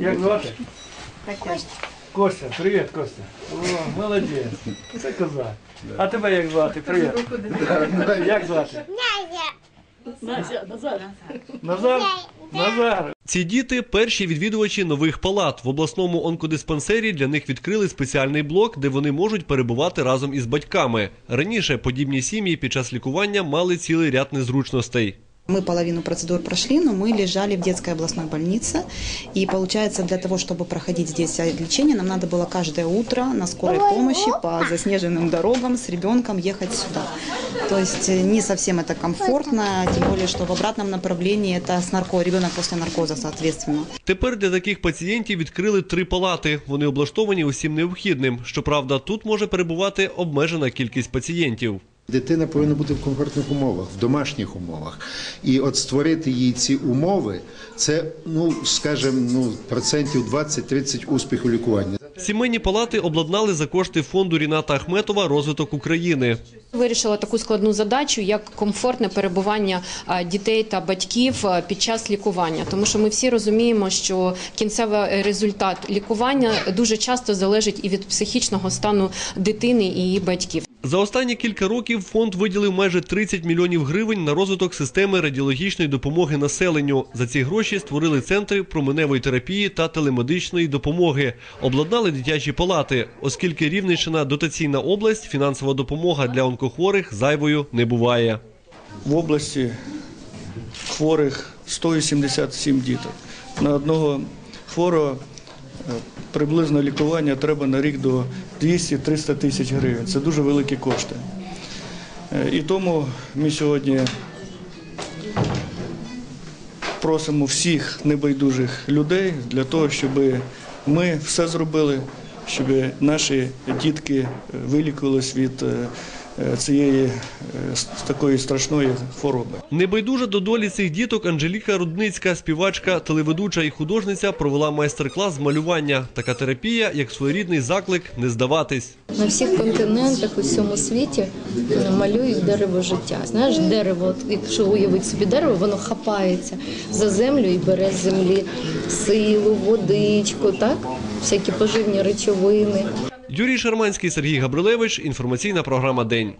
Як звати? Костя, привіт, Костя. О, молодець. Це козак. А тебе як звати? Привіт. Як звати? Назар? Назар. Ці діти перші відвідувачі нових палат. В обласному онкодиспансері для них відкрили спеціальний блок, де вони можуть перебувати разом із батьками. Раніше подібні сім'ї під час лікування мали цілий ряд незручностей. Мы половину процедур прошли, но мы лежали в детской областной больнице. И получается, для того, чтобы проходить здесь лечение, нам надо было каждое утро на скорой помощи по заснеженным дорогам с ребенком ехать сюда. То есть э, не совсем это комфортно, тем более, что в обратном направлении это с нарко, ребенок после наркоза, соответственно. Тепер для таких пацієнтів відкрили три палати. Вони облаштовані усім необхідним. Щоправда, тут може перебувати обмежена кількість пацієнтів. Дитина повинна бути в комфортних умовах, в домашніх умовах. І от створити їй ці умови, це, ну, скажімо, ну, процентів 20-30 успіху лікування. Сімейні палати обладнали за кошти фонду Ріната Ахметова розвиток України. Вирішила таку складну задачу, як комфортне перебування дітей та батьків під час лікування, тому що ми всі розуміємо, що кінцевий результат лікування дуже часто залежить і від психічного стану дитини і її батьків. За останні кілька років фонд виділив майже 30 мільйонів гривень на розвиток системи радіологічної допомоги населенню. За ці гроші створили центри променевої терапії та телемедичної допомоги, обладнали дитячі палати, оскільки Рівненщина дотаційна область, фінансова допомога для онкохворих зайвою не буває. в області хворих 187 діток. На одного хворого приблизно лікування треба на рік до 200-300 тисяч гривень. Це дуже великі кошти. Е, І тому ми сьогодні просимо всіх небайдужих людей для того, щоб ми все зробили, щоб наші дітки е, вилікувались від е, е, цієї е, такої страшної хвороби. Небайдужа до долі цих діток Анжеліка Рудницька, співачка, телеведуча і художниця, провела майстер-клас з малювання. Така терапія, як своєрідний заклик не здаватись. На всіх континентах у всьому світі е, малюють дерево життя. Знаєш, дерево, якщо уявити собі дерево, воно хапається за землю і бере з землі силу, водичку, так? Всякі поживні речовини. Юрій Шарманський, Сергій Габрилевич. Інформаційна програма День.